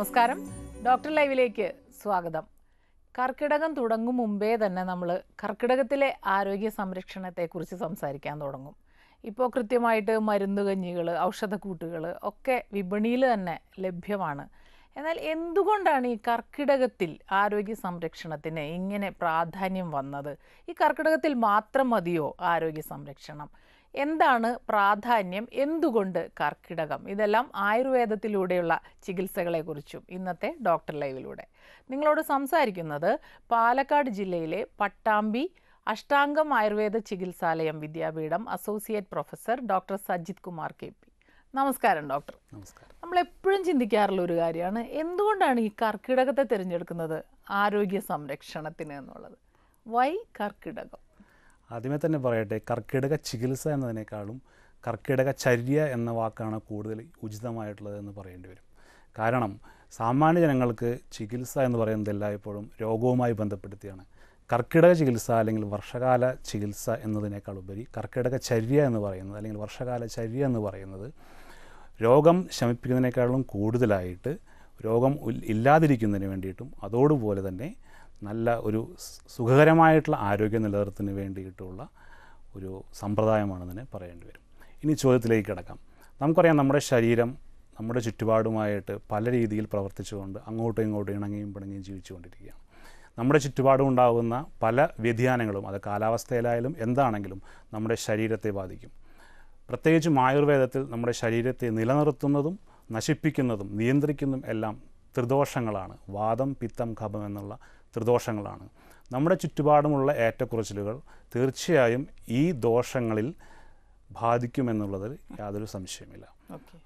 നമസ്കാരം. ഡോക്ടർ ലൈവിലേക്ക് സ്വാഗതം. കർക്കിടകം തുടങ്ങും മുമ്പേ തന്നെ നമ്മൾ കർക്കിടകത്തിലെ ആരോഗ്യ സംരക്ഷണത്തെക്കുറിച്ച് സംസാരിക്കാൻ തുടങ്ങും. ഇപ്പോൾ കൃത്യമായിട്ട് മരുന്ന് കഞ്ഞികൾ ഔഷധക്കൂട്ടുകൾ ഒക്കെ വിപണിയിൽ തന്നെ ലഭ്യമാണ്. എന്നാൽ എന്തുകൊണ്ടാണ് ഈ കർക്കിടകത്തിൽ ആരോഗ്യ സംരക്ഷണത്തിന് ഇങ്ങനെ പ്രാധാന്യം വന്നത്? ഈ കർക്കിടകത്തിൽ മാത്രം മതിയോ ആരോഗ്യ സംരക്ഷണം? എന്താണ് പ്രാധാന്യം? എന്തുകൊണ്ട് കർക്കിടകം? ഇതെല്ലാം ആയുർവേദത്തിലൂടെയുള്ള ചികിത്സകളെക്കുറിച്ചും ഇന്നത്തെ ഡോക്ടർ ലൈവിലൂടെ. നിങ്ങളോട് സംസാരിക്കുന്നത് പാലക്കാട് ജില്ലയിലെ Pattambi Ashtamgam Ayurveda Chikitsalayam Vidyapeedham associate professor doctor Sajith Kumar K P. നമസ്കാരം ഡോക്ടർ. നമസ്കാരം. നമ്മൾ എപ്പോഴും ചിന്തിക്കാറുള്ള ഒരു കാര്യമാണ് എന്തുകൊണ്ടാണ് ഈ കർക്കിടകത്തെ തിരഞ്ഞെടുക്കുന്നത് ആരോഗ്യ സംരക്ഷണത്തിന് എന്നുള്ളത്? വൈ കർക്കിടകം. ആദ്യമേ തന്നെ പറയട്ടെ കർക്കിടക ചികിത്സ എന്നതിനേക്കാളും കർക്കിടക ചര്യ എന്ന വാക്കാണ് കൂടുതൽ ഉചിതമായിട്ടുള്ളത് എന്ന് പറയേണ്ടി വരും. കാരണം സാമാന്യ ജനങ്ങൾക്ക് ചികിത്സ എന്ന് പറയുന്നത് എല്ലായ്പ്പോഴും രോഗവുമായി ബന്ധപ്പെടുത്തിയാണ്. കർക്കിടക ചികിത്സ അല്ലെങ്കിൽ വർഷകാല ചികിത്സ എന്നതിനേക്കാൾ ഉപരി കർക്കിടക ചര്യ എന്ന് പറയുന്നത് അല്ലെങ്കിൽ വർഷകാല ചര്യ എന്ന് പറയുന്നത് രോഗം ശമിപ്പിക്കുന്നതിനേക്കാളും കൂടുതലായിട്ട് രോഗം ഇല്ലാതിരിക്കുന്നതിന് വേണ്ടിയിട്ടും അതോടുപോലെ തന്നെ നല്ല ഒരു സുഖകരമായിട്ടുള്ള ആരോഗ്യ നിലനിർത്തുന്നതിന് വേണ്ടിയിട്ടുള്ള ഒരു സമ്പ്രദായമാണെന്ന് പറയേണ്ടി വരും. ഇനി ചോദ്യത്തിലേക്ക് കിടക്കാം. നമുക്കറിയാം നമ്മുടെ ശരീരം നമ്മുടെ ചുറ്റുപാടുമായിട്ട് പല രീതിയിൽ പ്രവർത്തിച്ചുകൊണ്ട് അങ്ങോട്ടും ഇങ്ങോട്ടും ഇണങ്ങിയും പിണങ്ങിയും ജീവിച്ചുകൊണ്ടിരിക്കുകയാണ്. നമ്മുടെ ചുറ്റുപാടും ഉണ്ടാകുന്ന പല വ്യതിയാനങ്ങളും അത് കാലാവസ്ഥയിലായാലും എന്താണെങ്കിലും നമ്മുടെ ശരീരത്തെ ബാധിക്കും. പ്രത്യേകിച്ചും ആയുർവേദത്തിൽ നമ്മുടെ ശരീരത്തെ നിലനിർത്തുന്നതും നശിപ്പിക്കുന്നതും നിയന്ത്രിക്കുന്നതും എല്ലാം ത്രിദോഷങ്ങളാണ്. വാദം പിത്തം കഫം എന്നുള്ള ത്രിദോഷങ്ങളാണ്. നമ്മുടെ ചുറ്റുപാടുമുള്ള ഏറ്റക്കുറച്ചിലുകൾ തീർച്ചയായും ഈ ദോഷങ്ങളിൽ ബാധിക്കുമെന്നുള്ളതിൽ യാതൊരു സംശയമില്ല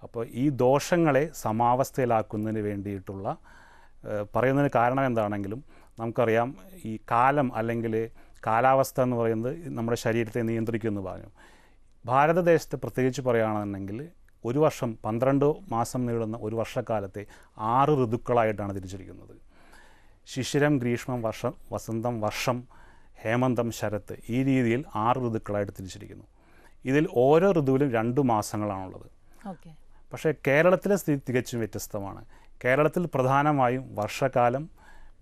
അപ്പോൾ ഈ ദോഷങ്ങളെ സമാവസ്ഥയിലാക്കുന്നതിന് വേണ്ടിയിട്ടുള്ള പറയുന്നതിന് കാരണം എന്താണെങ്കിലും നമുക്കറിയാം ഈ കാലം അല്ലെങ്കിൽ കാലാവസ്ഥ എന്ന് പറയുന്നത് നമ്മുടെ ശരീരത്തെ നിയന്ത്രിക്കുമെന്ന് പറഞ്ഞു. ഭാരതദേശത്ത് പ്രത്യേകിച്ച് പറയുകയാണെന്നുണ്ടെങ്കിൽ ഒരു വർഷം പന്ത്രണ്ട് മാസം നീളുന്ന ഒരു വർഷക്കാലത്തെ ആറ് ഋതുക്കളായിട്ടാണ് തിരിച്ചിരിക്കുന്നത്. ശിശിരം ഗ്രീഷ്മം വർഷം വസന്തം വർഷം ഹേമന്തം ശരത്ത് ഈ രീതിയിൽ ആറ് ഋതുക്കളായിട്ട് തിരിച്ചിരിക്കുന്നു. ഇതിൽ ഓരോ ഋതുവിലും രണ്ട് മാസങ്ങളാണുള്ളത്. പക്ഷേ കേരളത്തിലെ സ്ഥിതി തികച്ചും വ്യത്യസ്തമാണ്. കേരളത്തിൽ പ്രധാനമായും വർഷകാലം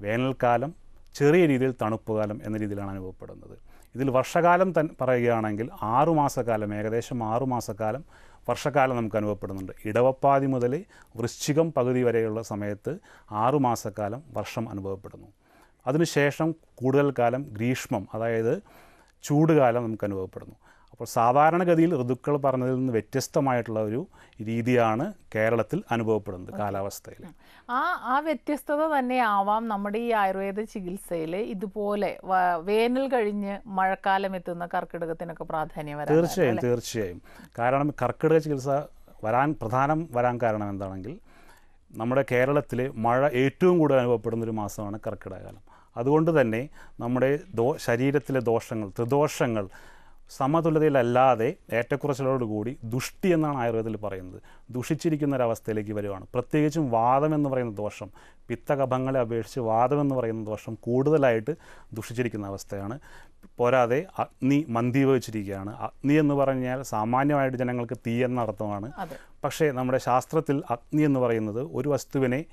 വേനൽക്കാലം ചെറിയ രീതിയിൽ തണുപ്പ് കാലം എന്ന രീതിയിലാണ് അനുഭവപ്പെടുന്നത്. ഇതിൽ വർഷകാലം തൻ പറയുകയാണെങ്കിൽ ആറുമാസക്കാലം ഏകദേശം ആറുമാസക്കാലം വർഷകാലം നമുക്ക് അനുഭവപ്പെടുന്നുണ്ട്. ഇടവപ്പാതി മുതൽ വൃശ്ചികം പകുതി വരെയുള്ള സമയത്ത് ആറുമാസക്കാലം വർഷം അനുഭവപ്പെടുന്നു. അതിനുശേഷം കൂടുതൽ കാലം ഗ്രീഷ്മം അതായത് ചൂടുകാലം നമുക്ക് അനുഭവപ്പെടുന്നു. അപ്പോൾ സാധാരണഗതിയിൽ ഋതുക്കൾ പറഞ്ഞതിൽ നിന്ന് വ്യത്യസ്തമായിട്ടുള്ള ഒരു രീതിയാണ് കേരളത്തിൽ അനുഭവപ്പെടുന്നത് കാലാവസ്ഥയിൽ. ആ ആ വ്യത്യസ്തത തന്നെ ആവാം നമ്മുടെ ഈ ആയുർവേദ ചികിത്സയിൽ ഇതുപോലെ വേനൽ കഴിഞ്ഞ് മഴക്കാലം എത്തുന്ന കർക്കിടകത്തിനൊക്കെ പ്രാധാന്യം വരാൻ തീർച്ചയായും തീർച്ചയായും. കാരണം കർക്കിടക ചികിത്സ വരാൻ പ്രധാനം വരാൻ കാരണം എന്താണെങ്കിൽ നമ്മുടെ കേരളത്തിൽ മഴ ഏറ്റവും കൂടുതൽ അനുഭവപ്പെടുന്ന ഒരു മാസമാണ് കർക്കിടകകാലം അതുകൊണ്ട് തന്നെ നമ്മുടെ ദോ ശരീരത്തിലെ ദോഷങ്ങൾ ത്രിദോഷങ്ങൾ സമതുലതയിലല്ലാതെ ഏറ്റക്കുറച്ചിലോടുകൂടി ദുഷ്ടി എന്നാണ് ആയുർവേദത്തിൽ പറയുന്നത്. ദുഷിച്ചിരിക്കുന്ന ഒരവസ്ഥയിലേക്ക് വരുവാണ്. പ്രത്യേകിച്ചും വാദം എന്ന് പറയുന്ന ദോഷം പിത്തകഭങ്ങളെ അപേക്ഷിച്ച് വാദം എന്ന് പറയുന്ന ദോഷം കൂടുതലായിട്ട് ദുഷിച്ചിരിക്കുന്ന അവസ്ഥയാണ്. പോരാതെ അഗ്നി മന്ദീഭവിച്ചിരിക്കുകയാണ്. അഗ്നി എന്ന് പറഞ്ഞാൽ സാമാന്യമായിട്ട് ജനങ്ങൾക്ക് തീ എന്ന അർത്ഥമാണ്. പക്ഷേ നമ്മുടെ ശാസ്ത്രത്തിൽ അഗ്നി എന്ന് പറയുന്നത് ഒരു വസ്തുവിനെ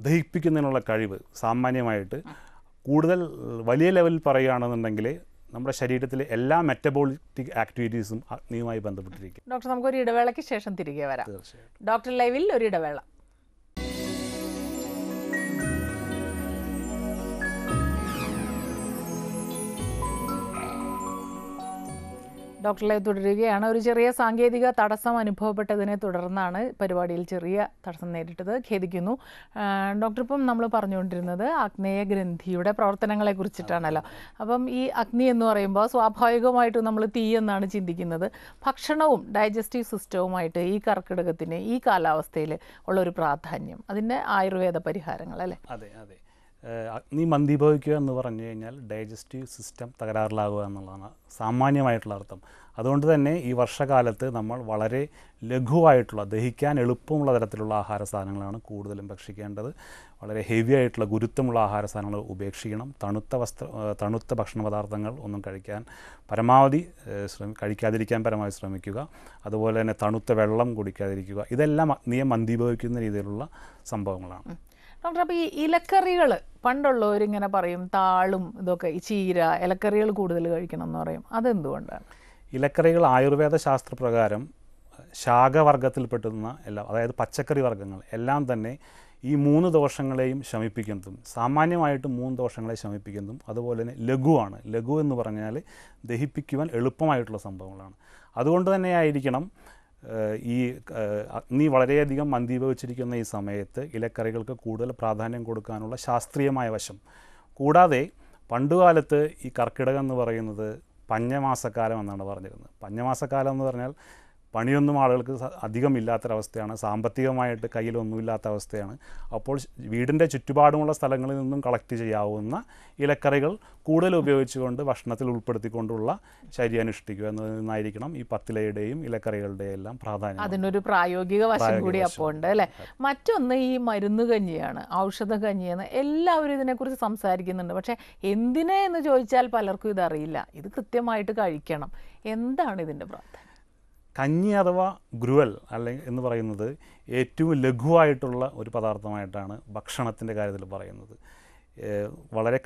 ദഹിപ്പിക്കുന്നതിനുള്ള കഴിവ് സാമാന്യമായിട്ട് കൂടുതൽ വലിയ ലെവലിൽ പറയുകയാണെന്നുണ്ടെങ്കിൽ നമ്മുടെ ശരീരത്തിലെ എല്ലാ മെറ്റബോളിക് ആക്ടിവിറ്റീസും അഗ്നിയുമായി ബന്ധപ്പെട്ടിരിക്കും. ഡോക്ടർ നമുക്കൊരു ഇടവേളയ്ക്ക് ശേഷം തിരികെ വരാം. ഡോക്ടർ ലൈവിൽ ഒരു ഇടവേള. ഡോക്ടർ ലൈവ് തുടരുകയാണ്. ഒരു ചെറിയ സാങ്കേതിക തടസ്സം അനുഭവപ്പെട്ടതിനെ തുടർന്നാണ് പരിപാടിയിൽ ചെറിയ തടസ്സം നേരിട്ടത്. ഖേദിക്കുന്നു. ഡോക്ടർ ഇപ്പം നമ്മൾ പറഞ്ഞുകൊണ്ടിരുന്നത് അഗ്നേയ ഗ്രന്ഥിയുടെ പ്രവർത്തനങ്ങളെ കുറിച്ചിട്ടാണല്ലോ. അപ്പം ഈ അഗ്നി എന്ന് പറയുമ്പോൾ സ്വാഭാവികമായിട്ടും നമ്മൾ തീ എന്നാണ് ചിന്തിക്കുന്നത്. ഭക്ഷണവും ഡൈജസ്റ്റീവ് സിസ്റ്റവുമായിട്ട് ഈ കർക്കിടകത്തിന് ഈ കാലാവസ്ഥയിൽ ഉള്ള ഒരു പ്രാധാന്യം അതിന്റെ ആയുർവേദ പരിഹാരങ്ങൾ അല്ലേ? അതെ അതെ. അഗ്നി മന്ദീഭവിക്കുക എന്ന് പറഞ്ഞു കഴിഞ്ഞാൽ ഡൈജസ്റ്റീവ് സിസ്റ്റം തകരാറിലാകുക എന്നുള്ളതാണ് സാമാന്യമായിട്ടുള്ള അർത്ഥം. അതുകൊണ്ട് തന്നെ ഈ വർഷകാലത്ത് നമ്മൾ വളരെ ലഘുവായിട്ടുള്ള ദഹിക്കാൻ എളുപ്പമുള്ള തരത്തിലുള്ള ആഹാര സാധനങ്ങളാണ് കൂടുതലും ഭക്ഷിക്കേണ്ടത്. വളരെ ഹെവി ആയിട്ടുള്ള ഗുരുത്വമുള്ള ആഹാര സാധനങ്ങൾ ഉപേക്ഷിക്കണം. തണുത്ത വസ്ത്ര തണുത്ത ഭക്ഷണ പദാർത്ഥങ്ങൾ ഒന്നും കഴിക്കാൻ പരമാവധി ശ്രമി കഴിക്കാതിരിക്കാൻ പരമാവധി ശ്രമിക്കുക. അതുപോലെ തന്നെ തണുത്ത വെള്ളം കുടിക്കാതിരിക്കുക. ഇതെല്ലാം അഗ്നിയെ മന്ദീഭവിക്കുന്ന രീതിയിലുള്ള സംഭവങ്ങളാണ്. ഡോക്ടർ അപ്പോൾ ഈ ഇലക്കറികൾ പണ്ടുള്ളവരിങ്ങനെ പറയും താളും ഇതൊക്കെ ഈ ചീര ഇലക്കറികൾ കൂടുതൽ കഴിക്കണം എന്ന് പറയും. അതെന്തുകൊണ്ടാണ്? ഇലക്കറികൾ ആയുർവേദ ശാസ്ത്രപ്രകാരം ശാഖവർഗത്തിൽപ്പെടുന്ന എല്ലാം അതായത് പച്ചക്കറി വർഗങ്ങൾ എല്ലാം തന്നെ ഈ മൂന്ന് ദോഷങ്ങളെയും ശമിപ്പിക്കുന്നതും സാമാന്യമായിട്ട് മൂന്ന് ദോഷങ്ങളെ ശമിപ്പിക്കുന്നതും അതുപോലെ തന്നെ ലഘുവാണ്. ലഘു എന്ന് പറഞ്ഞാൽ ദഹിപ്പിക്കുവാൻ എളുപ്പമായിട്ടുള്ള സംഭവങ്ങളാണ്. അതുകൊണ്ട് തന്നെ ആയിരിക്കണം ഏഹ്, ഈ അഗ്നി വളരെയധികം മന്ദീഭവിച്ചിരിക്കുന്ന ഈ സമയത്ത് ഇലക്കറികൾക്ക് കൂടുതൽ പ്രാധാന്യം കൊടുക്കാനുള്ള ശാസ്ത്രീയമായ വശം. കൂടാതെ പണ്ടുകാലത്ത് ഈ കർക്കിടകം എന്ന് പറയുന്നത് പഞ്ഞമാസക്കാലം എന്നാണ് പറഞ്ഞിരുന്നത്. പഞ്ഞമാസക്കാലം എന്ന് പറഞ്ഞാൽ പണിയൊന്നും ആളുകൾക്ക് അധികം ഇല്ലാത്തൊരവസ്ഥയാണ് സാമ്പത്തികമായിട്ട് കയ്യിലൊന്നുമില്ലാത്ത അവസ്ഥയാണ്. അപ്പോൾ വീടിന്റെ ചുറ്റുപാടുമുള്ള സ്ഥലങ്ങളിൽ നിന്നും കളക്ട് ചെയ്യാവുന്ന ഇലക്കറികൾ കൂടുതൽ ഉപയോഗിച്ചുകൊണ്ട് ഭക്ഷണത്തിൽ ഉൾപ്പെടുത്തിക്കൊണ്ടുള്ള ശരി അനുഷ്ഠിക്കുക എന്നതിൽ നിന്നായിരിക്കണം ഈ പത്തിലയുടെയും ഇലക്കറികളുടെയും എല്ലാം പ്രാധാന്യം. അതിനൊരു പ്രായോഗിക വശം കൂടി അപ്പോൾ ഉണ്ട് അല്ലേ? മറ്റൊന്ന് ഈ മരുന്ന് കഞ്ഞിയാണ് ഔഷധ കഞ്ഞിയെന്ന് എല്ലാവരും ഇതിനെക്കുറിച്ച് സംസാരിക്കുന്നുണ്ട്. പക്ഷേ എന്തിനെ എന്ന് ചോദിച്ചാൽ പലർക്കും ഇതറിയില്ല. ഇത് കൃത്യമായിട്ട് കഴിക്കണം. എന്താണ് ഇതിന്റെ പ്രാധാന്യം? കഞ്ഞി അഥവാ ഗ്രുവൽ അല്ലെങ്കിൽ എന്ന് പറയുന്നത് ഏറ്റവും ലഘുവായിട്ടുള്ള ഒരു പദാർത്ഥമായിട്ടാണ് ഭക്ഷണത്തിന്റെ കാര്യത്തിൽ പറയുന്നത്. വളരെ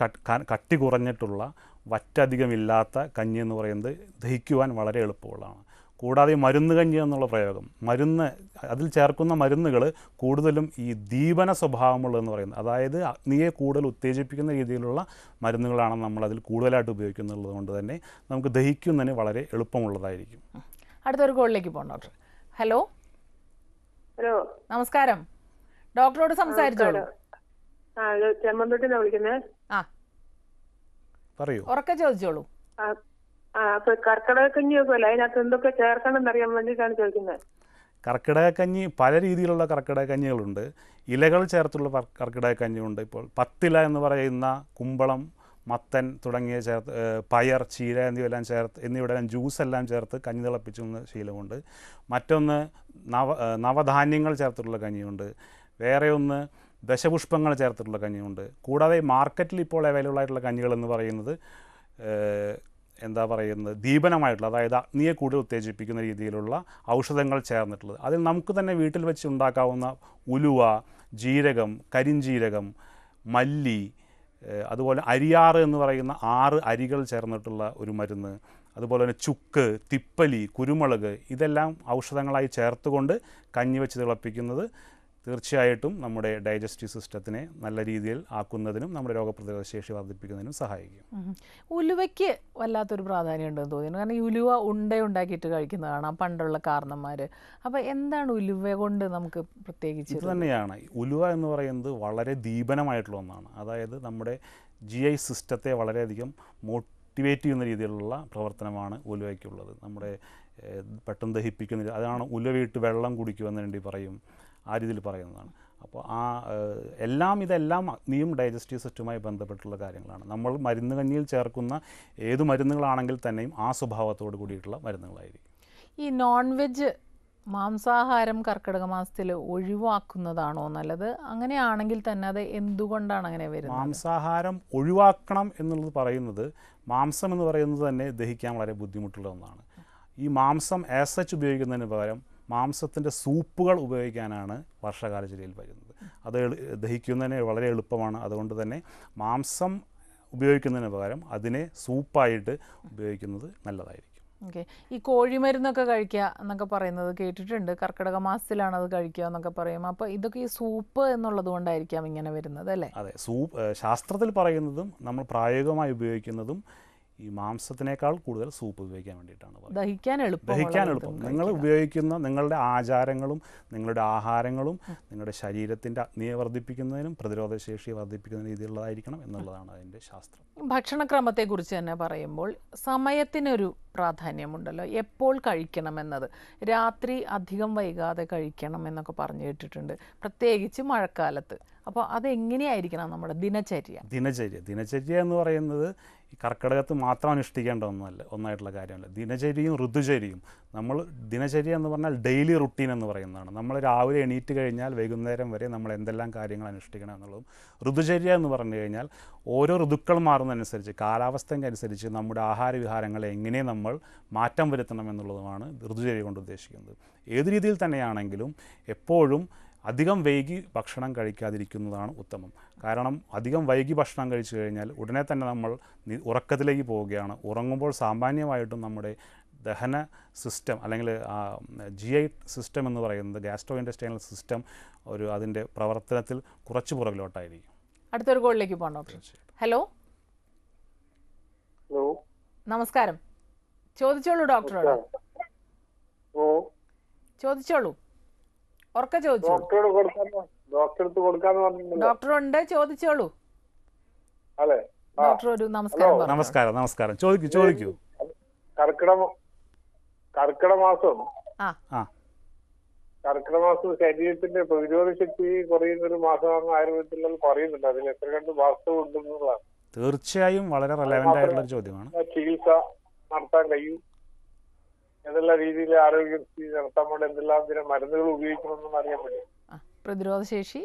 കട്ടി കുറഞ്ഞിട്ടുള്ള വറ്റധികമില്ലാത്ത കഞ്ഞി എന്ന് പറയുന്നത് ദഹിക്കുവാൻ വളരെ എളുപ്പമുള്ളതാണ്. കൂടാതെ മരുന്ന് കഞ്ഞി എന്നുള്ള പ്രയോഗം മരുന്ന് അതിൽ ചേർക്കുന്ന മരുന്നുകൾ കൂടുതലും ഈ ദീപന സ്വഭാവമുള്ളതെന്ന് പറയുന്നത് അതായത് അഗ്നിയെ കൂടുതൽ ഉത്തേജിപ്പിക്കുന്ന രീതിയിലുള്ള മരുന്നുകളാണ് അതിൽ കൂടുതലായിട്ട് ഉപയോഗിക്കുന്നുള്ളത് കൊണ്ട് തന്നെ നമുക്ക് ദഹിക്കുന്നതിന് വളരെ എളുപ്പമുള്ളതായിരിക്കും. അടുത്തൊരു കോളിലേക്ക് പോകണം ഡോക്ടർ. ഹലോ? ഹലോ. നമസ്കാരം. ഡോക്ടറോട് സംസാരിച്ചോളൂ. ആ പറയൂ. ഉറക്കെ ചോദിച്ചോളൂ. ആ ആ അപ്പൊ കർക്കിടക കഞ്ഞി വെക്കുമല്ലോ അതിനകത്ത് എന്തൊക്കെ ചേർക്കണം എന്നറിയാൻ വേണ്ടിയിട്ടാണ് ചോദിക്കുന്നത് കർക്കിടക കഞ്ഞി പല രീതിയിലുള്ള കർക്കിടക കഞ്ഞികളുണ്ട് ഇലകൾ ചേർത്തുള്ള കർക്കിടകക്കഞ്ഞിയുണ്ട് കർക്കിടക കഞ്ഞിയുണ്ട് ഇപ്പോൾ. പത്തില എന്ന് പറയുന്ന കുമ്പളം മത്തൻ തുടങ്ങിയ ചേർത്ത് പയർ ചീര എന്നിവയെല്ലാം ചേർത്ത് എന്നിവയെല്ലാം ജ്യൂസ് എല്ലാം ചേർത്ത് കഞ്ഞി തിളപ്പിച്ചുന്ന ശീലമുണ്ട്. മറ്റൊന്ന് നവ നവധാന്യങ്ങൾ ചേർത്തിട്ടുള്ള കഞ്ഞിയുണ്ട്. വേറെ ഒന്ന് ദശപുഷ്പങ്ങൾ ചേർത്തിട്ടുള്ള കഞ്ഞിയുണ്ട്. കൂടാതെ മാർക്കറ്റിൽ ഇപ്പോൾ അവൈലബിൾ ആയിട്ടുള്ള കഞ്ഞികൾ എന്ന് പറയുന്നത് എന്താ പറയുന്നത് ദീപനമായിട്ടുള്ള അതായത് അഗ്നിയെ കൂടുതൽ ഉത്തേജിപ്പിക്കുന്ന രീതിയിലുള്ള ഔഷധങ്ങൾ ചേർന്നിട്ടുള്ളത്. അതിൽ നമുക്ക് തന്നെ വീട്ടിൽ വെച്ച് ഉണ്ടാക്കാവുന്ന ഉലുവ ജീരകം കരിഞ്ജീരകം മല്ലി അതുപോലെ അരിയാറ് എന്ന് പറയുന്ന ആറ് അരികൾ ചേർന്നിട്ടുള്ള ഒരു മരുന്ന് അതുപോലെ തന്നെ ചുക്ക് തിപ്പലി കുരുമുളക് ഇതെല്ലാം ഔഷധങ്ങളായി ചേർത്തുകൊണ്ട് കഞ്ഞി വെച്ച് തിളപ്പിക്കുന്നത് തീർച്ചയായിട്ടും നമ്മുടെ ഡൈജസ്റ്റീവ് സിസ്റ്റത്തിനെ നല്ല രീതിയിൽ ആക്കുന്നതിനും നമ്മുടെ രോഗപ്രതിരോധ ശേഷി വർദ്ധിപ്പിക്കുന്നതിനും സഹായിക്കും. ഉലുവയ്ക്ക് വല്ലാത്തൊരു പ്രാധാന്യം ഉണ്ടെന്ന് തോന്നുന്നു. കാരണം ഈ ഉലുവ ഉണ്ട ഉണ്ടാക്കിയിട്ട് കഴിക്കുന്നത് കാണാം പണ്ടുള്ള കാരണന്മാർ അപ്പോൾ എന്താണ് ഉലുവ കൊണ്ട് നമുക്ക് പ്രത്യേകിച്ച് ഇത് തന്നെയാണ്. ഉലുവ എന്ന് പറയുന്നത് വളരെ ദീപനമായിട്ടുള്ള ഒന്നാണ്. അതായത് നമ്മുടെ ജി ഐ സിസ്റ്റത്തെ വളരെയധികം മോട്ടിവേറ്റ് ചെയ്യുന്ന രീതിയിലുള്ള പ്രവർത്തനമാണ് ഉലുവയ്ക്കുള്ളത്. നമ്മുടെ പെട്ടെന്ന് ദഹിപ്പിക്കുന്ന അതാണ് ഉലുവയിട്ട് വെള്ളം കുടിക്കുമെന്ന് വേണ്ടി പറയും. ആ രീതിയിൽ പറയുന്നതാണ്. അപ്പോൾ ആ എല്ലാം ഇതെല്ലാം അഗ്നിയും ഡൈജസ്റ്റീവ് സിസ്റ്റവുമായി ബന്ധപ്പെട്ടുള്ള കാര്യങ്ങളാണ്. നമ്മൾ മരുന്ന് കഞ്ഞിയിൽ ചേർക്കുന്ന ഏത് മരുന്നുകളാണെങ്കിൽ തന്നെയും ആ സ്വഭാവത്തോട് കൂടിയിട്ടുള്ള മരുന്നുകളായിരിക്കും. ഈ നോൺ വെജ് മാംസാഹാരം കർക്കിടക മാസത്തിൽ ഒഴിവാക്കുന്നതാണോ നല്ലത്? അങ്ങനെയാണെങ്കിൽ തന്നെ അത് എന്തുകൊണ്ടാണ് അങ്ങനെ വരുന്നത്? മാംസാഹാരം ഒഴിവാക്കണം എന്നുള്ളത് പറയുന്നത് മാംസം എന്ന് പറയുന്നത് തന്നെ ദഹിക്കാൻ വളരെ ബുദ്ധിമുട്ടുള്ള ഒന്നാണ്. ഈ മാംസം ആസ് സച്ച് ഉപയോഗിക്കുന്നതിന് പകരം മാംസത്തിന്റെ സൂപ്പുകൾ ഉപയോഗിക്കാനാണ് വർഷകാല ജില്ലയിൽ വരുന്നത് അത് ദഹിക്കുന്നതിന് വളരെ എളുപ്പമാണ്. അതുകൊണ്ട് തന്നെ മാംസം ഉപയോഗിക്കുന്നതിന് പകരം അതിനെ സൂപ്പായിട്ട് ഉപയോഗിക്കുന്നത് നല്ലതായിരിക്കും. ഓക്കെ. ഈ കോഴിമരുന്നൊക്കെ കഴിക്കുക എന്നൊക്കെ പറയുന്നത് കേട്ടിട്ടുണ്ട്. കർക്കിടക മാസത്തിലാണ് അത് കഴിക്കുക എന്നൊക്കെ പറയും. അപ്പോൾ ഇതൊക്കെ ഈ സൂപ്പ് എന്നുള്ളത് കൊണ്ടായിരിക്കാം ഇങ്ങനെ വരുന്നത് അല്ലേ? അതെ. സൂപ്പ് ശാസ്ത്രത്തിൽ പറയുന്നതും നമ്മൾ പ്രായോഗികമായി ഉപയോഗിക്കുന്നതും ഈ മാംസത്തിനേക്കാൾ കൂടുതൽ സൂപ്പ് ഉപയോഗിക്കാൻ വേണ്ടിയിട്ടാണ് ദഹിക്കാൻ എളുപ്പം ദഹിക്കാൻ എളുപ്പം. നിങ്ങൾ ഉപയോഗിക്കുന്ന നിങ്ങളുടെ ആചാരങ്ങളും നിങ്ങളുടെ ആഹാരങ്ങളും നിങ്ങളുടെ ശരീരത്തിന്റെ അഗ്നിയെ വർദ്ധിപ്പിക്കുന്നതിനും പ്രതിരോധശേഷിയെ വർദ്ധിപ്പിക്കുന്ന രീതിയിലുള്ളതായിരിക്കണം എന്നുള്ളതാണ് അതിന്റെ ശാസ്ത്രം. ഭക്ഷണക്രമത്തെക്കുറിച്ച് തന്നെ പറയുമ്പോൾ സമയത്തിനൊരു പ്രാധാന്യമുണ്ടല്ലോ. എപ്പോൾ കഴിക്കണമെന്നത്? രാത്രി അധികം വൈകാതെ കഴിക്കണം എന്നൊക്കെ പറഞ്ഞു കേട്ടിട്ടുണ്ട്. പ്രത്യേകിച്ച് മഴക്കാലത്ത്. അപ്പോൾ അതെങ്ങനെയായിരിക്കണം നമ്മുടെ ദിനചര്യ? ദിനചര്യ. ദിനചര്യ എന്ന് പറയുന്നത് ഈ കർക്കിടകത്ത് മാത്രം അനുഷ്ഠിക്കേണ്ട ഒന്നല്ല ഒന്നായിട്ടുള്ള കാര്യമല്ല. ദിനചര്യയും ഋതുചര്യയും. നമ്മൾ ദിനചര്യ എന്ന് പറഞ്ഞാൽ ഡെയിലി റുട്ടീൻ എന്ന് പറയുന്നതാണ്. നമ്മൾ രാവിലെ എണീറ്റ് കഴിഞ്ഞാൽ വൈകുന്നേരം വരെ നമ്മൾ എന്തെല്ലാം കാര്യങ്ങൾ അനുഷ്ഠിക്കണം എന്നുള്ളതും. ഋതുചര്യ എന്ന് പറഞ്ഞു കഴിഞ്ഞാൽ ഓരോ ഋതുക്കൾ മാറുന്നതനുസരിച്ച് കാലാവസ്ഥയ്ക്കനുസരിച്ച് നമ്മുടെ ആഹാര വിഹാരങ്ങളെ എങ്ങനെ നമ്മൾ മാറ്റം വരുത്തണം എന്നുള്ളതുമാണ് ഋതുചര്യ കൊണ്ട് ഉദ്ദേശിക്കുന്നത്. ഏത് രീതിയിൽ തന്നെയാണെങ്കിലും എപ്പോഴും അധികം വൈകി ഭക്ഷണം കഴിക്കാതിരിക്കുന്നതാണ് ഉത്തമം. കാരണം അധികം വൈകി ഭക്ഷണം കഴിച്ചു കഴിഞ്ഞാൽ ഉടനെ തന്നെ നമ്മൾ ഉറക്കത്തിലേക്ക് പോവുകയാണ്. ഉറങ്ങുമ്പോൾ സാമാന്യമായിട്ടും നമ്മുടെ ദഹന സിസ്റ്റം അല്ലെങ്കിൽ ജി ഐ സിസ്റ്റം എന്ന് പറയുന്നത് ഗ്യാസ്ട്രോ ഇൻഡസ്ട്രിയൽ സിസ്റ്റം ഒരു അതിന്റെ പ്രവർത്തനത്തിൽ കുറച്ച് പുറകിലോട്ടായിരിക്കും. അടുത്തൊരു കോളിലേക്ക് പോകണോ. Doctor hello? ഹലോ? നമസ്കാരം. ചോദിച്ചോളൂ ഡോക്ടറോട്. ഓ. ചോദിച്ചോളൂ. ഉറക്ക ചോദിച്ചു? ഡോക്ടറോട് കൊടുക്കാൻ ഡോക്ടർ അടുത്ത് കൊടുക്കാന്ന് പറഞ്ഞിട്ടുണ്ടല്ലോ. ഡോക്ടറുണ്ട് ചോദിച്ചോളൂ. അതെ. ഡോക്ടർ ഒരു നമസ്കാരം പറഞ്ഞു നമസ്കാരം നമസ്കാരം. ചോദിക്കൂ ചോദിക്കൂ. കർക്കിടക കർക്കിടക മാസം. ആ. ആ. കർക്കിടക മാസം ശരീരത്തിന്റെ പ്രതിരോധ ശക്തി കുറയുന്ന ഒരു മാസമാണ് ആയുർവേദത്തിൽ പറയുന്നുണ്ട്. അതിൽ എത്ര കണ്ട് വാസ്തവം ഉണ്ടെന്നുള്ളതാണ്. തീർച്ചയായും വളരെ റെലവെന്റ് ആയിട്ടുള്ള ഒരു ചോദ്യമാണ്. ആ ചികിത്സ നടത്താൻ കഴിയും. ഏതെല്ലാം രീതിയിൽ ആരോഗ്യസ്ഥിതി നടത്താൻ വേണ്ടി എന്തെല്ലാം ഇതിനെ മരുന്നുകൾ ഉപയോഗിക്കണമെന്നും അറിയാൻ പറ്റും. പ്രതിരോധശേഷി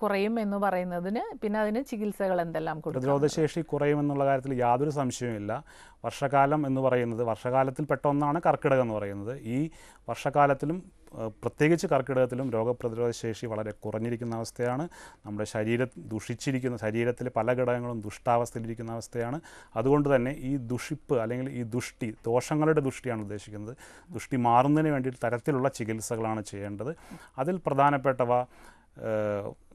കുറയും എന്ന് പറയുന്നതിന് പിന്നെ അതിന് ചികിത്സകൾ എന്തെല്ലാം പ്രതിരോധശേഷി പ്രതിരോധശേഷി കുറയുമെന്നുള്ള കാര്യത്തിൽ യാതൊരു സംശയവുമില്ല വർഷകാലം എന്ന് പറയുന്നത് വർഷകാലത്തിൽ പെട്ട ഒന്നാണ് കർക്കിടകം എന്ന് പറയുന്നത്. ഈ വർഷകാലത്തിലും പ്രത്യേകിച്ച് കർക്കിടകത്തിലും രോഗപ്രതിരോധ ശേഷി വളരെ കുറഞ്ഞിരിക്കുന്ന അവസ്ഥയാണ്. നമ്മുടെ ശരീരം ദുഷിച്ചിരിക്കുന്ന ശരീരത്തിലെ പല ഘടകങ്ങളും ദുഷ്ടാവസ്ഥയിലിരിക്കുന്ന അവസ്ഥയാണ്. അതുകൊണ്ട് തന്നെ ഈ ദുഷിപ്പ് അല്ലെങ്കിൽ ഈ ദുഷ്ടി ദോഷങ്ങളുടെ ദുഷ്ടിയാണ് ഉദ്ദേശിക്കുന്നത്. ദുഷ്ടി മാറുന്നതിന് വേണ്ടിയിട്ട് തരത്തിലുള്ള ചികിത്സകളാണ് ചെയ്യേണ്ടത്. അതിൽ പ്രധാനപ്പെട്ടവ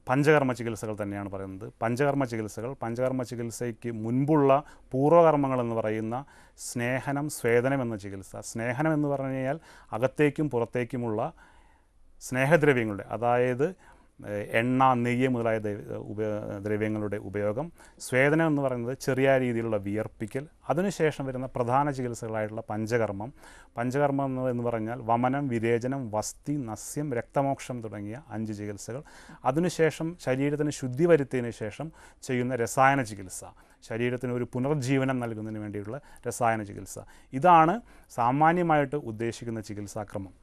പഞ്ചകർമ്മ ചികിത്സകൾ തന്നെയാണ് പറയുന്നത്. പഞ്ചകർമ്മ ചികിത്സകൾ പഞ്ചകർമ്മ ചികിത്സയ്ക്ക് മുൻപുള്ള പൂർവകർമ്മങ്ങൾ എന്ന് പറയുന്ന സ്നേഹനം സ്വേദനം എന്ന ചികിത്സ. സ്നേഹനം എന്ന് പറഞ്ഞു കഴിഞ്ഞാൽ അകത്തേക്കും പുറത്തേക്കുമുള്ള സ്നേഹദ്രവ്യങ്ങളുടെ അതായത് എണ്ണ നെയ്യ് മുതലായ ദ്രവ്യങ്ങളുടെ ഉപയോഗം സ്വേദനം എന്ന് പറയുന്നത് ചെറിയ രീതിയിലുള്ള വിയർപ്പിക്കൽ അതിനുശേഷം വരുന്ന പ്രധാന ചികിത്സകളായിട്ടുള്ള പഞ്ചകർമ്മം. പഞ്ചകർമ്മം എന്ന് പറഞ്ഞാൽ വമനം വിരേചനം വസ്തി നസ്യം രക്തമോക്ഷം തുടങ്ങിയ അഞ്ച് ചികിത്സകൾ. അതിനുശേഷം ശരീരത്തിന് ശുദ്ധി വരുത്തിയതിനു ശേഷം ചെയ്യുന്ന രസായന ചികിത്സ. ശരീരത്തിന് ഒരു പുനർജീവനം നൽകുന്നതിന് വേണ്ടിയുള്ള രസായന ചികിത്സ. ഇതാണ് സാമാന്യമായിട്ട് ഉദ്ദേശിക്കുന്ന ചികിത്സാക്രമം.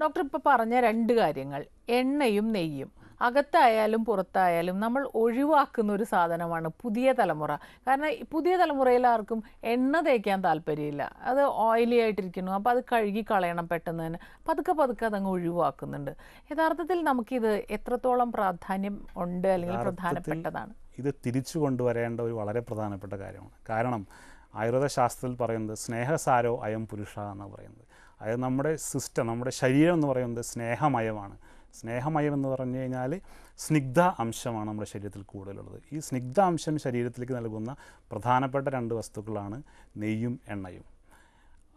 ഡോക്ടർ ഇപ്പോൾ പറഞ്ഞ രണ്ട് കാര്യങ്ങൾ. എണ്ണയും നെയ്യും. അകത്തായാലും പുറത്തായാലും നമ്മൾ ഒഴിവാക്കുന്ന ഒരു സാധനമാണ് പുതിയ തലമുറ. കാരണം പുതിയ തലമുറയിൽ ആർക്കും എണ്ണ തേക്കാൻ താല്പര്യമില്ല. അത് ഓയിലി ആയിട്ടിരിക്കുന്നു. അപ്പോൾ അത് കഴുകി കളയണം പെട്ടെന്ന് തന്നെ. പതുക്കെ പതുക്കെ അതങ്ങ് ഒഴിവാക്കുന്നുണ്ട്. യഥാർത്ഥത്തിൽ നമുക്കിത് എത്രത്തോളം പ്രാധാന്യം ഉണ്ട് അല്ലെങ്കിൽ പ്രധാനപ്പെട്ടതാണ്? ഇത് തിരിച്ചു കൊണ്ടുവരേണ്ട ഒരു വളരെ പ്രധാനപ്പെട്ട കാര്യമാണ്. കാരണം ആയുർവേദ ശാസ്ത്രത്തിൽ പറയുന്നത് സ്നേഹസാരോ അയം പുരുഷ എന്നാണ് പറയുന്നത്. അതായത് നമ്മുടെ സിസ്റ്റം നമ്മുടെ ശരീരം എന്ന് പറയുന്നത് സ്നേഹമയമാണ്. സ്നേഹമയം എന്ന് പറഞ്ഞു കഴിഞ്ഞാൽ സ്നിഗ്ധ അംശമാണ് നമ്മുടെ ശരീരത്തിൽ കൂടുതലുള്ളത്. ഈ സ്നിഗ്ധ അംശം ശരീരത്തിലേക്ക് നൽകുന്ന പ്രധാനപ്പെട്ട രണ്ട് വസ്തുക്കളാണ് നെയ്യും എണ്ണയും.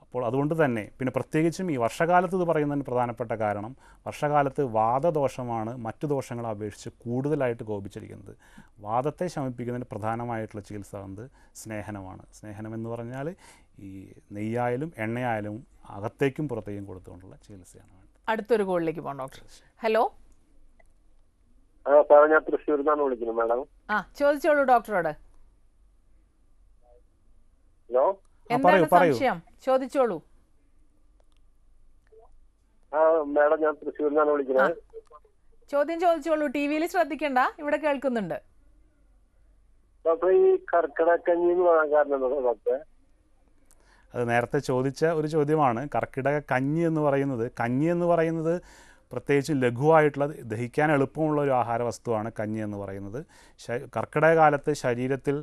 അപ്പോൾ അതുകൊണ്ട് തന്നെ പിന്നെ പ്രത്യേകിച്ചും ഈ വർഷകാലത്ത് ഇത് പറയുന്നതിന് പ്രധാനപ്പെട്ട കാരണം വർഷകാലത്ത് വാദദോഷമാണ് മറ്റു ദോഷങ്ങളെ അപേക്ഷിച്ച് കൂടുതലായിട്ട് കോപിച്ചിരിക്കുന്നത്. വാദത്തെ ശമിപ്പിക്കുന്നതിന് പ്രധാനമായിട്ടുള്ള ചികിത്സ എന്ത്? സ്നേഹനമാണ്. സ്നേഹനം എന്ന് പറഞ്ഞാൽ ഈ നെയ്യായാലും എണ്ണയായാലും അകത്തേക്കും പുറത്തേക്കും കൊടുത്തുകൊണ്ടുള്ള ചികിത്സയാണ്. അടുത്തൊരു കോളിലേക്ക് പോകാം ഡോക്ടർ. ഹലോ? ഞാൻ തൃശ്ശൂരിൽ നിന്നാണ് വിളിക്കുന്നത് മാഡം. ആ ചോദിച്ചോളൂ ഡോക്ടറോട്. ഹലോ? എന്താണ്. സംശയം? ചോദിച്ചോളൂ. ആ മാഡം ഞാൻ തൃശ്ശൂരിൽ നിന്നാണ് വിളിക്കുന്നത് ചോദ്യം ചോദിച്ചോളൂ. ടി വിയിൽ ശ്രദ്ധിക്കണ്ട ഇവിടെ കേൾക്കുന്നുണ്ട്. ഡോക്ടർ ഈ കർക്കിടക്കഞ്ഞി എന്ന് പറയാൻ കാരണം എന്താ ഡോക്ടറെ? അത് നേരത്തെ ചോദിച്ച ഒരു ചോദ്യമാണ്. കർക്കിടക കഞ്ഞി എന്ന് പറയുന്നത് കഞ്ഞി എന്ന് പറയുന്നത് പ്രത്യേകിച്ച് ലഘുവായിട്ടുള്ള ദഹിക്കാൻ എളുപ്പമുള്ള ഒരു ആഹാര വസ്തുവാണ് കഞ്ഞി എന്ന് പറയുന്നത്. കർക്കിടക കാലത്ത് ശരീരത്തിൽ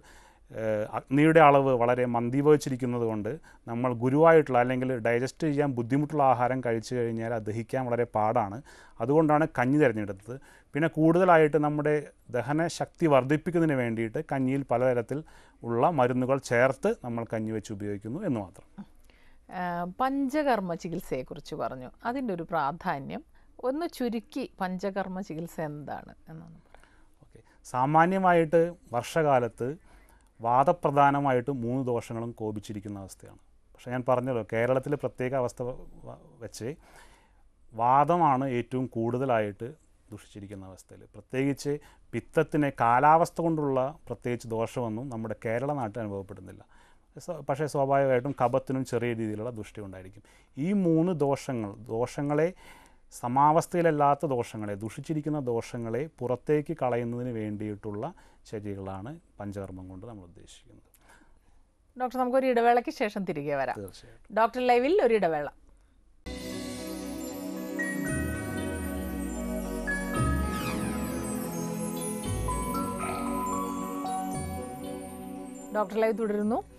അഗ്നിയുടെ അളവ് വളരെ മന്ദീഭവിച്ചിരിക്കുന്നത് കൊണ്ട് നമ്മൾ ഗുരുവായിട്ടുള്ള അല്ലെങ്കിൽ ഡൈജസ്റ്റ് ചെയ്യാൻ ബുദ്ധിമുട്ടുള്ള ആഹാരം കഴിച്ചു കഴിഞ്ഞാൽ അത് ദഹിക്കാൻ വളരെ പാടാണ്. അതുകൊണ്ടാണ് കഞ്ഞി തിരഞ്ഞെടുത്തത്. പിന്നെ കൂടുതലായിട്ട് നമ്മുടെ ദഹന ശക്തി വർദ്ധിപ്പിക്കുന്നതിന് വേണ്ടിയിട്ട് കഞ്ഞിയിൽ പലതരത്തിൽ ഉള്ള മരുന്നുകൾ ചേർത്ത് നമ്മൾ കഞ്ഞി വെച്ച് ഉപയോഗിക്കുന്നു എന്ന് മാത്രം. പഞ്ചകർമ്മ ചികിത്സയെക്കുറിച്ച് പറഞ്ഞു. അതിന്റെ ഒരു പ്രാധാന്യം ഒന്ന് ചുരുക്കി പഞ്ചകർമ്മ ചികിത്സ എന്താണ് ഓക്കെ. സാമാന്യമായിട്ട് വർഷകാലത്ത് വാദപ്രധാനമായിട്ട് മൂന്ന് ദോഷങ്ങളും കോപിച്ചിരിക്കുന്ന അവസ്ഥയാണ്. പക്ഷേ ഞാൻ പറഞ്ഞല്ലോ കേരളത്തിലെ പ്രത്യേക അവസ്ഥ വെച്ച് വാദമാണ് ഏറ്റവും കൂടുതലായിട്ട് ദുഷിച്ചിരിക്കുന്ന അവസ്ഥയിൽ. പ്രത്യേകിച്ച് പിത്തത്തിന് കാലാവസ്ഥ കൊണ്ടുള്ള പ്രത്യേകിച്ച് ദോഷമൊന്നും നമ്മുടെ കേരള നാട്ടിൽ അനുഭവപ്പെടുന്നില്ല. പക്ഷേ സ്വാഭാവികമായിട്ടും കപത്തിനും ചെറിയ രീതിയിലുള്ള ദുഷ്ടി ഉണ്ടായിരിക്കും. ഈ മൂന്ന് ദോഷങ്ങൾ ദോഷങ്ങളെ സമാവസ്ഥയിലല്ലാത്ത ദോഷങ്ങളെ ദുഷിച്ചിരിക്കുന്ന ദോഷങ്ങളെ പുറത്തേക്ക് കളയുന്നതിന് വേണ്ടിയിട്ടുള്ള ചര്യകളാണ് പഞ്ചകർമ്മം കൊണ്ട് നമ്മൾ ഉദ്ദേശിക്കുന്നത്. ഡോക്ടർ നമുക്കൊരു ഇടവേളയ്ക്ക് ശേഷം തിരികെ വരാം. തീർച്ചയായിട്ടും. ഡോക്ടർ ലൈവിൽ ഒരു ഇടവേള. ഡോക്ടർ ലൈവ് തുടരുന്നു.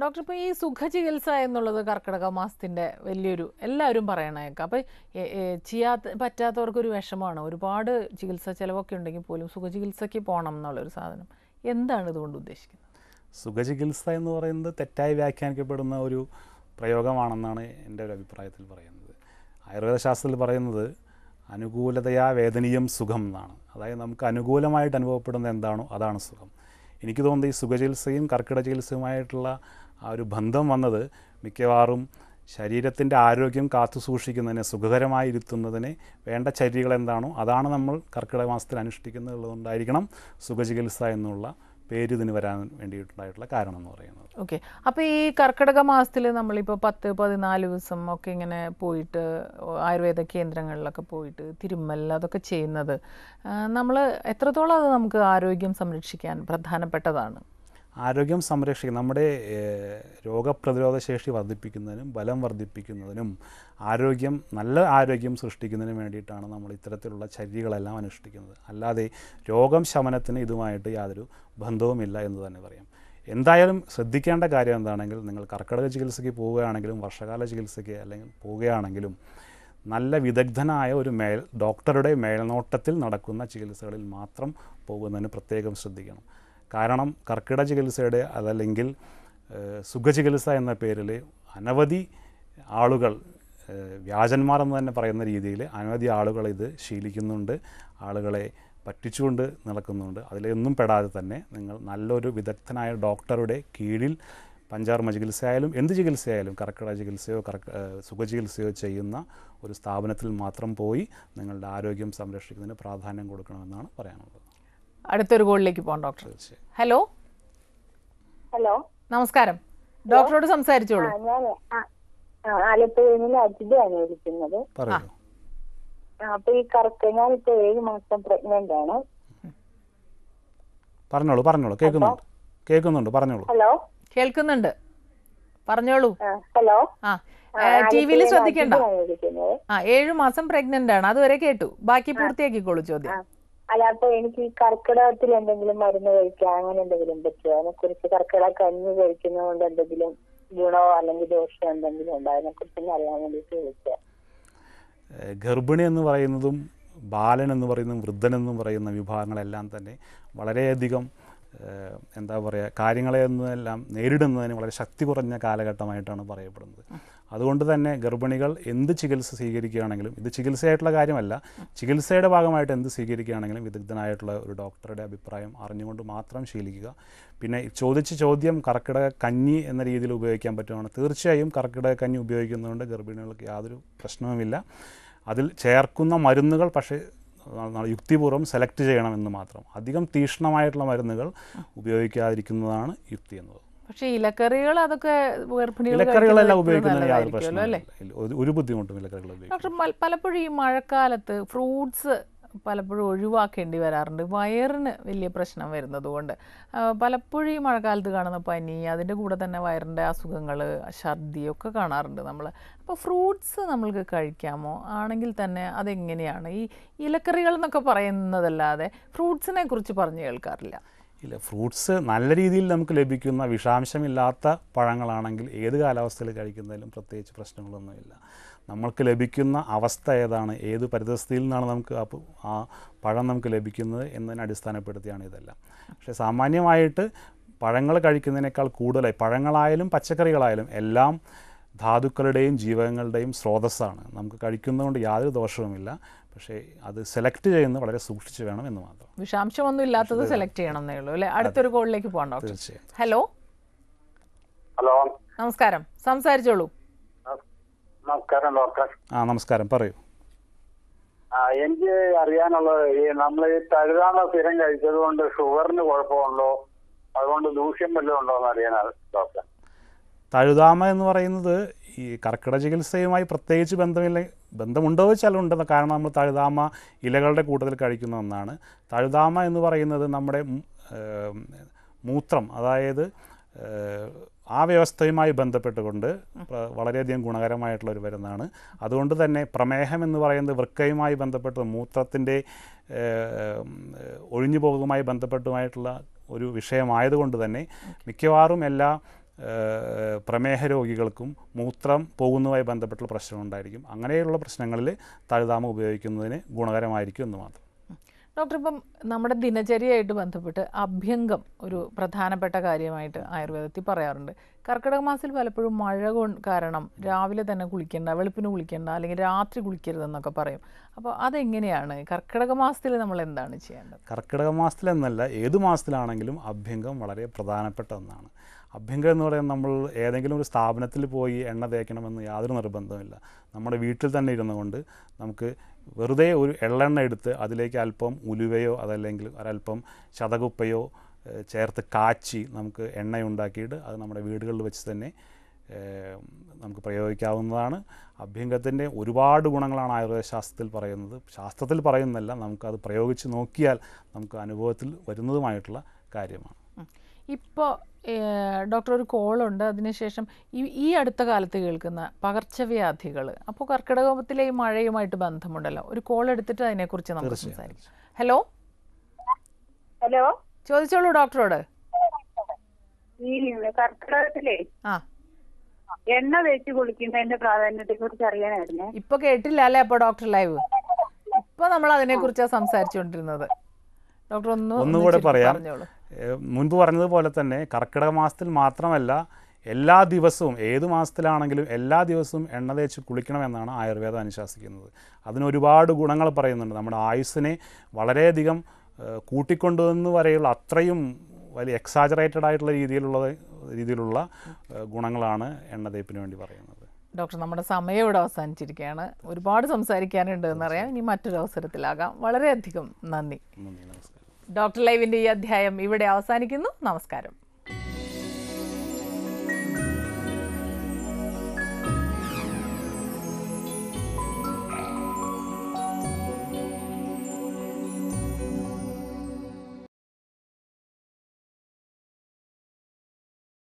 ഡോക്ടർ ഇപ്പോൾ ഈ സുഖചികിത്സ എന്നുള്ളത് കർക്കിടക മാസത്തിന്റെ വലിയൊരു എല്ലാവരും പറയണേക്കാം. അപ്പോൾ ചെയ്യാത്ത പറ്റാത്തവർക്കൊരു വിഷമമാണ്. ഒരുപാട് ചികിത്സ ചിലവൊക്കെ ഉണ്ടെങ്കിൽ പോലും സുഖചികിത്സയ്ക്ക് പോകണം എന്നുള്ളൊരു സാധനം. എന്താണ് ഇതുകൊണ്ട് ഉദ്ദേശിക്കുന്നത്? സുഖചികിത്സ എന്ന് പറയുന്നത് തെറ്റായി വ്യാഖ്യാനിക്കപ്പെടുന്ന ഒരു പ്രയോഗമാണെന്നാണ് എന്റെ ഒരു അഭിപ്രായത്തിൽ പറയുന്നത്. ആയുർവേദ ശാസ്ത്രത്തിൽ പറയുന്നത് അനുകൂലതയാ വേദനീയം സുഖം എന്നാണ്. അതായത് നമുക്ക് അനുകൂലമായിട്ട് അനുഭവപ്പെടുന്ന എന്താണോ അതാണ് സുഖം. എനിക്ക് തോന്നുന്നത് ഈ സുഖചികിത്സയും കർക്കിട ചികിത്സയുമായിട്ടുള്ള ആ ഒരു ബന്ധം വന്നത് മിക്കവാറും ശരീരത്തിന്റെ ആരോഗ്യം കാത്തു സൂക്ഷിക്കുന്നതിനെ സുഖകരമായി ഇരുത്തുന്നതിന് വേണ്ട ചര്യകൾ എന്താണോ അതാണ് നമ്മൾ കർക്കിടക മാസത്തിൽ അനുഷ്ഠിക്കുന്നത് ഉള്ളതുകൊണ്ടായിരിക്കണം സുഖചികിത്സ എന്നുള്ള പേര് ഇതിന് വരാൻ വേണ്ടിയിട്ടുണ്ടായിട്ടുള്ള കാരണം എന്ന് പറയുന്നത്. ഓക്കെ. അപ്പോൾ ഈ കർക്കിടക മാസത്തിൽ നമ്മളിപ്പോൾ പത്ത് പതിനാല് ദിവസം ഒക്കെ ഇങ്ങനെ പോയിട്ട് ആയുർവേദ കേന്ദ്രങ്ങളിലൊക്കെ പോയിട്ട് തിരുമ്മൽ അതൊക്കെ ചെയ്യുന്നത് നമ്മൾ എത്രത്തോളം അത് നമുക്ക് ആരോഗ്യം സംരക്ഷിക്കാൻ പ്രധാനപ്പെട്ടതാണ്? ആരോഗ്യം സംരക്ഷിക്കുക നമ്മുടെ രോഗപ്രതിരോധ ശേഷി വർദ്ധിപ്പിക്കുന്നതിനും ബലം വർദ്ധിപ്പിക്കുന്നതിനും ആരോഗ്യം നല്ല ആരോഗ്യം സൃഷ്ടിക്കുന്നതിനും വേണ്ടിയിട്ടാണ് നമ്മൾ ഇത്തരത്തിലുള്ള ചര്യകളെല്ലാം അനുഷ്ഠിക്കുന്നത്. അല്ലാതെ രോഗം ശമനത്തിന് ഇതുമായിട്ട് യാതൊരു ബന്ധവുമില്ല എന്ന് തന്നെ പറയാം. എന്തായാലും ശ്രദ്ധിക്കേണ്ട കാര്യം എന്താണെങ്കിൽ നിങ്ങൾ കർക്കിടക ചികിത്സയ്ക്ക് പോവുകയാണെങ്കിലും വർഷകാല ചികിത്സയ്ക്ക് അല്ലെങ്കിൽ പോവുകയാണെങ്കിലും നല്ല വിദഗ്ധനായ ഒരു മേൽ ഡോക്ടറുടെ മേൽനോട്ടത്തിൽ നടക്കുന്ന ചികിത്സകളിൽ മാത്രം പോകുന്നതിന് പ്രത്യേകം ശ്രദ്ധിക്കണം. കാരണം കർക്കിട ചികിത്സയുടെ അതല്ലെങ്കിൽ സുഖ സുഖചികിത്സ എന്ന പേരിൽ അനവധി ആളുകൾ വ്യാജന്മാരെന്ന് തന്നെ പറയുന്ന രീതിയിൽ അനവധി ആളുകൾ ഇത് ശീലിക്കുന്നുണ്ട് ആളുകളെ പറ്റിച്ചുകൊണ്ട് നടക്കുന്നുണ്ട്. അതിലൊന്നും പെടാതെ തന്നെ നിങ്ങൾ നല്ലൊരു വിദഗ്ധനായ ഡോക്ടറുടെ കീഴിൽ പഞ്ചാർമ ചികിത്സയായാലും എന്ത് ചികിത്സയായാലും കർക്കിടക ചികിത്സയോ കർക്ക സുഖചികിത്സയോ ചെയ്യുന്ന ഒരു സ്ഥാപനത്തിൽ മാത്രം പോയി നിങ്ങളുടെ ആരോഗ്യം സംരക്ഷിക്കുന്നതിന് പ്രാധാന്യം കൊടുക്കണമെന്നാണ് പറയാനുള്ളത്. അടുത്തൊരു കോളിലേക്ക് പോകാം ഡോക്ടർ. ഹലോ? ഹലോ? നമസ്കാരം. ഡോക്ടറോട് സംസാരിച്ചോളൂ. ഞാൻ ആലപ്പുഴയിൽ നിന്ന് അജിതയാണ് വിളിക്കുന്നത് പറയൂ. ആ, അപ്പൊ ഈ കറക്റ്റ് ഞാനിപ്പോ ഏഴ് മാസം പ്രഗ്നന്റ് ആണ്. പറഞ്ഞോളൂ പറഞ്ഞോളൂ. കേൾക്കുന്നുണ്ട്. കേൾക്കുന്നുണ്ട് പറഞ്ഞോളൂ. ഹലോ? കേൾക്കുന്നുണ്ട്. പറഞ്ഞോളൂ. ഹലോ? ആ ആ, ടി വിയിൽ ശ്രദ്ധിക്കണ്ട. ആ ഏഴു മാസം പ്രഗ്നന്റ് ആണ്. അതുവരെ കേട്ടു. ബാക്കി പൂർത്തിയാക്കിക്കോളൂ ചോദ്യം. അല്ല അപ്പൊ എനിക്ക് കർക്കിടകത്തിൽ എന്തെങ്കിലും മരുന്ന് കഴിക്കാൻ അങ്ങനെ എന്തെങ്കിലും പറ്റുമോ? അതിനെ കുറിച്ച് കർക്കിടക കഞ്ഞി കഴിക്കുന്നത് കൊണ്ട് എന്തെങ്കിലും ഗുണമോ അല്ലെങ്കിൽ ദോഷമോ എന്തെങ്കിലും ഉണ്ടോ? അതിനെ കുറിച്ച് അറിയാൻ വേണ്ടിയിട്ട് വിളിച്ചത്. ഗർഭിണി എന്ന് പറയുന്നതും ബാലൻ എന്ന് പറയുന്ന വൃദ്ധൻ എന്ന് പറയുന്ന വിഭാഗങ്ങളെല്ലാം തന്നെ വളരെയധികം എന്താ പറയുക കാര്യങ്ങളെ എന്നെല്ലാം നേരിടുന്നതിന് വളരെ ശക്തി കുറഞ്ഞ കാലഘട്ടമായിട്ടാണ് പറയപ്പെടുന്നത്. അതുകൊണ്ട് തന്നെ ഗർഭിണികൾ എന്ത് ചികിത്സ സ്വീകരിക്കുകയാണെങ്കിലും ഇത് ചികിത്സയായിട്ടുള്ള കാര്യമല്ല ചികിത്സയുടെ ഭാഗമായിട്ട് എന്ത് സ്വീകരിക്കുകയാണെങ്കിലും വിദഗ്ധനായിട്ടുള്ള ഒരു ഡോക്ടറുടെ അഭിപ്രായം അറിഞ്ഞുകൊണ്ട് മാത്രം ശീലിക്കുക. പിന്നെ ചോദിച്ച ചോദ്യം കർക്കിടക കഞ്ഞി എന്ന രീതിയിൽ ഉപയോഗിക്കാൻ പറ്റുവാണ്. തീർച്ചയായും കർക്കിടക കഞ്ഞി ഉപയോഗിക്കുന്നതുകൊണ്ട് ഗർഭിണികൾക്ക് യാതൊരു പ്രശ്നവുമില്ല. അതിൽ ചേർക്കുന്ന മരുന്നുകൾ പക്ഷേ യുക്തിപൂർവം സെലക്ട് ചെയ്യണമെന്ന് മാത്രം. അധികം തീക്ഷ്ണമായിട്ടുള്ള മരുന്നുകൾ ഉപയോഗിക്കാതിരിക്കുന്നതാണ് യുക്തി എന്നത്. പക്ഷേ ഇലക്കറികൾ അതൊക്കെ ഇലക്കറികളെല്ലാം ഒരു- ബുദ്ധിമുട്ടും ഇലക്കറികൾ ഡോക്ടർ പലപ്പോഴും ഈ മഴക്കാലത്ത് ഫ്രൂട്ട്സ് പലപ്പോഴും ഒഴിവാക്കേണ്ടി വരാറുണ്ട്. വയറിന് വലിയ പ്രശ്നം വരുന്നത് കൊണ്ട് പലപ്പോഴും ഈ മഴക്കാലത്ത് കാണുന്ന പനി അതിന്റെ കൂടെ തന്നെ വയറിന്റെ അസുഖങ്ങൾ ഛർദി ഒക്കെ കാണാറുണ്ട് നമ്മൾ. അപ്പോൾ ഫ്രൂട്ട്സ് നമ്മൾക്ക് കഴിക്കാമോ? ആണെങ്കിൽ തന്നെ അതെങ്ങനെയാണ്? ഈ ഇലക്കറികൾ എന്നൊക്കെ പറയുന്നതല്ലാതെ ഫ്രൂട്ട്സിനെ കുറിച്ച് പറഞ്ഞു കേൾക്കാറില്ല. ഇല്ല ഫ്രൂട്ട്സ് നല്ല രീതിയിൽ നമുക്ക് ലഭിക്കുന്ന വിഷാംശമില്ലാത്ത പഴങ്ങളാണെങ്കിൽ ഏത് കാലാവസ്ഥയിൽ കഴിക്കുന്നതിലും പ്രത്യേകിച്ച് പ്രശ്നങ്ങളൊന്നുമില്ല. നമ്മൾക്ക് ലഭിക്കുന്ന അവസ്ഥ ഏതാണ്? ഏത് പരിതസ്ഥിതിയിൽ നിന്നാണ് നമുക്ക് ആ പഴം നമുക്ക് ലഭിക്കുന്നത് എന്നതിനെ അടിസ്ഥാനപ്പെടുത്തിയാണ് ഇതെല്ലാം. പക്ഷേ സാമാന്യമായിട്ട് പഴങ്ങൾ കഴിക്കുന്നതിനേക്കാൾ കൂടുതലായി പഴങ്ങളായാലും പച്ചക്കറികളായാലും എല്ലാം ധാതുക്കളുടെയും ജീവകങ്ങളുടെയും സ്രോതസ്സാണ്. നമുക്ക് കഴിക്കുന്നതുകൊണ്ട് യാതൊരു ദോഷവുമില്ല. പക്ഷേ അത് സെലക്ട് ചെയ്യുന്നത് വളരെ സൂക്ഷിച്ച് വേണം എന്ന് മാത്രം. വിഷാംശമൊന്നും ഇല്ലാത്തത് സെലക്ട് ചെയ്യണം എന്നേ ഉള്ളൂ അല്ലേ? അടുത്തൊരു കോളിലേക്ക് പോകണ്ടോ ഡോക്ടർ. തീർച്ചയായും. ഹലോ? ഹലോ. നമസ്കാരം. സംസാരിച്ചോളൂ. നമസ്കാരം ഡോക്ടർ. ആ നമസ്കാരം. പറയൂ. ആ എനിക്ക് അറിയാനുള്ളത് ഈ നമ്മൾ ഈ തഴുതാണ സ്ഥിരം കഴിച്ചത് കൊണ്ട് ഷുഗറിന് കുഴപ്പമുണ്ടോ? അതുകൊണ്ട് ദൂഷ്യം വല്ലതും ഉണ്ടോ എന്ന് അറിയാനാണ് ഡോക്ടർ. തഴുതാമ എന്ന് പറയുന്നത് ഈ കർക്കിട ചികിത്സയുമായി പ്രത്യേകിച്ച് ബന്ധമില്ല ബന്ധമുണ്ടോ വെച്ചാൽ ഉണ്ടെന്ന് കാരണം നമ്മൾ തഴുതാമ ഇലകളുടെ കൂട്ടത്തിൽ കഴിക്കുന്ന ഒന്നാണ്. തഴുതാമ എന്ന് പറയുന്നത് നമ്മുടെ മൂത്രം അതായത് ആ വ്യവസ്ഥയുമായി ബന്ധപ്പെട്ടുകൊണ്ട് വളരെയധികം ഗുണകരമായിട്ടുള്ള ഒരു മരുന്നാണ്. അതുകൊണ്ട് തന്നെ പ്രമേഹം എന്ന് പറയുന്നത് വൃക്കയുമായി ബന്ധപ്പെട്ട മൂത്രത്തിന്റെ ഒഴിഞ്ഞു പോകുമായി ബന്ധപ്പെട്ടുമായിട്ടുള്ള ഒരു വിഷയമായതുകൊണ്ട് തന്നെ മിക്കവാറും എല്ലാ പ്രമേഹ രോഗികൾക്കും മൂത്രം പോകുന്നതുമായി ബന്ധപ്പെട്ടുള്ള പ്രശ്നമുണ്ടായിരിക്കും അങ്ങനെയുള്ള പ്രശ്നങ്ങളിൽ തഴുതാമ ഉപയോഗിക്കുന്നതിന് ഗുണകരമായിരിക്കും എന്ന് മാത്രം. ഡോക്ടർ ഇപ്പം നമ്മുടെ ദിനചര്യയായിട്ട് ബന്ധപ്പെട്ട് അഭ്യംഗം ഒരു പ്രധാനപ്പെട്ട കാര്യമായിട്ട് ആയുർവേദത്തിൽ പറയാറുണ്ട്. കർക്കിടക മാസത്തിൽ പലപ്പോഴും മഴ കാരണം രാവിലെ തന്നെ കുളിക്കേണ്ട വെളുപ്പിന് കുളിക്കേണ്ട അല്ലെങ്കിൽ രാത്രി കുളിക്കരുതെന്നൊക്കെ പറയും. അപ്പോൾ അതെങ്ങനെയാണ്? കർക്കിടക മാസത്തിൽ നമ്മൾ എന്താണ് ചെയ്യേണ്ടത്? കർക്കിടക മാസത്തിലെന്നല്ല ഏത് മാസത്തിലാണെങ്കിലും അഭ്യംഗം വളരെ പ്രധാനപ്പെട്ട ഒന്നാണ്. അഭ്യംഗം എന്ന് പറയാൻ നമ്മൾ ഏതെങ്കിലും ഒരു സ്ഥാപനത്തിൽ പോയി എണ്ണ തേക്കണമെന്ന് യാതൊരു നിർബന്ധമില്ല നമ്മുടെ വീട്ടിൽ തന്നെ ഇരുന്നു കൊണ്ട് നമുക്ക് വെറുതെ ഒരു എള്ളെണ്ണ എടുത്ത് അതിലേക്ക് അല്പം ഉലുവയോ അതല്ലെങ്കിൽ ഒരല്പം ശതകുപ്പയോ ചേർത്ത് കാച്ചി നമുക്ക് എണ്ണയുണ്ടാക്കിയിട്ട് അത് നമ്മുടെ വീടുകളിൽ വെച്ച് തന്നെ നമുക്ക് പ്രയോഗിക്കാവുന്നതാണ്. അഭ്യംഗത്തിന്റെ ഒരുപാട് ഗുണങ്ങളാണ് ആയുർവേദ ശാസ്ത്രത്തിൽ പറയുന്നത്. ശാസ്ത്രത്തിൽ പറയുന്നതല്ല നമുക്കത് പ്രയോഗിച്ച് നോക്കിയാൽ നമുക്ക് അനുഭവത്തിൽ വരുന്നതുമായിട്ടുള്ള കാര്യമാണ്. ഇപ്പോൾ ഡോക്ടർ ഒരു കോളുണ്ട്. അതിനുശേഷം ഈ ഈ അടുത്ത കാലത്ത് കേൾക്കുന്ന പകർച്ചവ്യാധികൾ അപ്പോൾ കർക്കിടകത്തിലെ ഈ മഴയുമായിട്ട് ബന്ധമുണ്ടല്ലോ. ഒരു കോൾ എടുത്തിട്ട് അതിനെക്കുറിച്ച് നമുക്ക് സംസാരിക്കാം. ഹലോ? ഹലോ? ചോദിച്ചോളൂ ഡോക്ടറോട്. ഈ കർക്കിടകത്തിലെ ആ. എണ്ണ തേച്ച് കുളിക്കുന്നതിന്റെ പ്രാധാന്യത്തെ കുറിച്ച് അറിയാനായിരുന്നു. ഇപ്പൊ കേട്ടില്ല അല്ലേ? അപ്പൊ ഡോക്ടർ ലൈവ്. ഇപ്പൊ നമ്മൾ അതിനെ കുറിച്ചാണ് സംസാരിച്ചുകൊണ്ടിരുന്നത് ഡോക്ടർ ഒന്ന് ഒന്ന് ഒന്നുകൂടെ പറയാം. മുൻപ് പറഞ്ഞതുപോലെ തന്നെ കർക്കിടക മാസത്തിൽ മാത്രമല്ല എല്ലാ ദിവസവും ഏത് മാസത്തിലാണെങ്കിലും എല്ലാ ദിവസവും എണ്ണ തേച്ച് കുളിക്കണമെന്നാണ് ആയുർവേദം അനുശാസിക്കുന്നത്. അതിനൊരുപാട് ഗുണങ്ങൾ പറയുന്നുണ്ട്. നമ്മുടെ ആയുസ്സിനെ വളരെയധികം കൂട്ടിക്കൊണ്ടു കൂട്ടിക്കൊണ്ടുവന്ന് വരെയുള്ള അത്രയും വലിയ എക്സാജറേറ്റഡ് ആയിട്ടുള്ള രീതിയിലുള്ള രീതിയിലുള്ള ഗുണങ്ങളാണ് എണ്ണ തേപ്പിന് വേണ്ടി പറയുന്നത്. ഡോക്ടർ നമ്മുടെ സമയം ഇവിടെ അവസാനിച്ചിരിക്കുകയാണ്. ഒരുപാട് സംസാരിക്കാനുണ്ട് എന്നറിയാം ഇനി മറ്റൊരു അവസരത്തിലാകാം വളരെയധികം നന്ദി. നന്ദി നമസ്കാരം. ഡോക്ടർ ലൈവിന്റെ ഈ അധ്യായം ഇവിടെ അവസാനിക്കുന്നു. നമസ്കാരം.